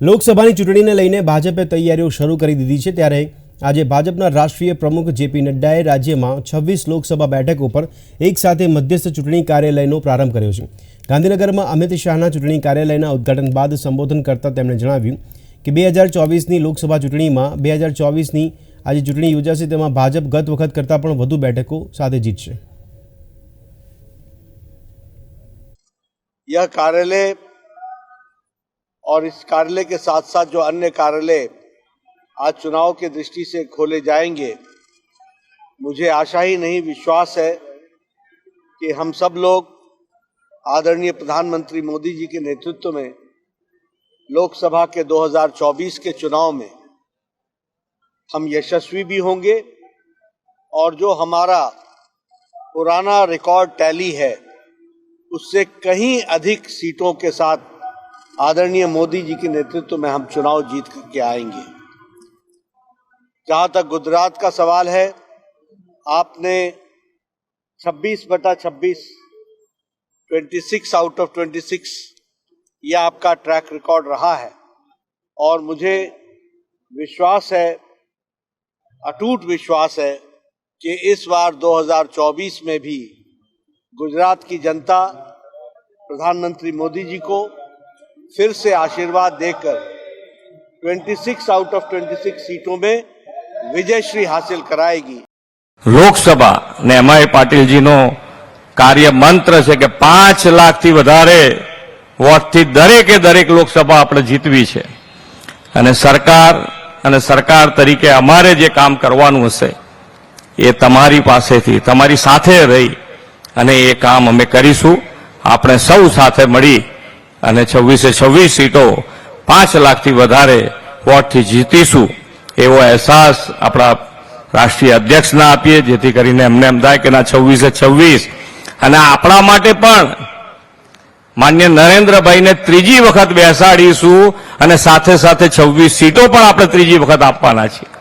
લોકસભાની ચૂંટણીને લઈને ભાજપે તૈયારીઓ શરૂ કરી દીધી છે ત્યારે આજે ભાજપના રાષ્ટ્રીય પ્રમુખ જેપી નડ્ડાએ રાજ્યમાં છવ્વીસ લોકસભા બેઠક ઉપર એકસાથે મધ્યસ્થ ચૂંટણી કાર્યાલયનો પ્રારંભ કર્યો છે. ગાંધીનગરમાં અમિત શાહના ચૂંટણી કાર્યાલયના ઉદ્ઘાટન બાદ સંબોધન કરતાં તેમણે જણાવ્યું કે બે હજાર ચોવીસની લોકસભા ચૂંટણીમાં બે હજાર ચોવીસની આજે ચૂંટણી યોજાશે તેમાં ભાજપ ગત વખત કરતાં પણ વધુ બેઠકો સાથે જીતશે. યહ કાર્યાલય और इस कार्यालय के साथ साथ जो अन्य कार्यालय आज चुनाव के दृष्टि से खोले जाएँगे, मुझे आशा ही नहीं, विश्वास है कि हम सब लोग आदरणीय प्रधानमंत्री मोदी जी के नेतृत्व में लोकसभा के 2024 के चुनाव में हम यशस्वी भी होंगे और जो हमारा पुराना रिकॉर्ड टैली है, उससे कहीं अधिक सीटों के साथ आदरणीय मोदी जी के नेतृत्व में हम चुनाव जीत करके आएँगे। जहाँ तक गुजरात का सवाल है, आपने 26 बटा 26 26 आउट ऑफ़ 26 यह आपका ट्रैक रिकॉर्ड रहा है। और मुझे विश्वास है, अटूट विश्वास है, कि इस बार 2024 में भी गुजरात की जनता, प्रधानमंत्री मोदी जी को फिर से आशीर्वाद देकर 26 आउट ऑफ 26 सीटों में विजय श्री हासिल कराएगी લોકસભા ને એમાંય પાટીલજીનો કાર્ય મંત્ર છે કે પાંચ લાખથી વધારે વોટથી દરેકે દરેક લોકસભા આપણે જીતવી છે અને સરકાર અને સરકાર તરીકે અમારે જે કામ કરવાનું હશે એ તમારી પાસેથી તમારી સાથે રહી અને એ કામ અમે કરીશું આપણે સૌ સાથે મળી અને છવ્વીસે છવ્વીસ સીટો પાંચ લાખથી વધારે વોટથી જીતીશું એવો અહેસાસ આપણા રાષ્ટ્રીય અધ્યક્ષને આપીએ, જેથી કરીને એમને એમ થાય કે ના છવ્વીસે છવ્વીસ. અને આપણા માટે પણ માન્ય નરેન્દ્રભાઈને ત્રીજી વખત બેસાડીશું અને સાથે સાથે છવ્વીસ સીટો પણ આપણે ત્રીજી વખત આપવાના છીએ.